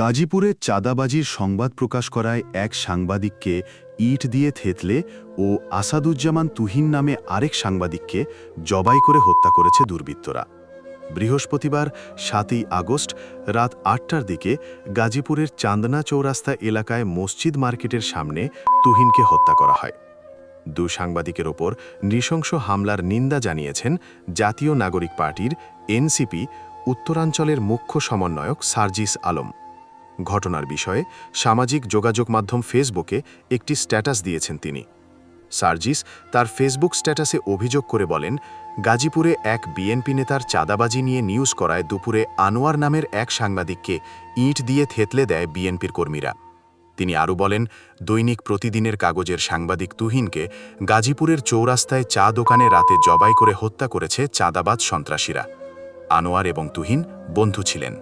গাজীপুরে চাঁদাবাজির সংবাদ প্রকাশ করায় এক সাংবাদিককে ইট দিয়ে থেতলে ও আসাদুজ্জামান তুহিন নামে আরেক সাংবাদিককে জবাই করে হত্যা করেছে দুর্বৃত্তরা। বৃহস্পতিবার সাতই আগস্ট রাত আটটার দিকে গাজীপুরের চান্দনা চৌরাস্তা এলাকায় মসজিদ মার্কেটের সামনে তুহিনকে হত্যা করা হয়। দু সাংবাদিকের ওপর নৃশংস হামলার নিন্দা জানিয়েছেন জাতীয় নাগরিক পার্টির এনসিপি, উত্তরাঞ্চলের মুখ্য সমন্বয়ক সার্জিস আলম। ঘটনার বিষয়ে সামাজিক যোগাযোগ মাধ্যম ফেসবুকে একটি স্ট্যাটাস দিয়েছেন তিনি। সার্জিস তার ফেসবুক স্ট্যাটাসে অভিযোগ করে বলেন, গাজীপুরে এক বিএনপি নেতার চাঁদাবাজি নিয়ে নিউজ করায় দুপুরে আনোয়ার নামের এক সাংবাদিককে ইট দিয়ে থেতলে দেয় বিএনপির কর্মীরা। তিনি আরও বলেন, দৈনিক প্রতিদিনের কাগজের সাংবাদিক তুহিনকে গাজীপুরের চৌরাস্তায় চা দোকানে রাতে জবাই করে হত্যা করেছে চাঁদাবাজ সন্ত্রাসীরা। আনোয়ার এবং তুহিন বন্ধু ছিলেন।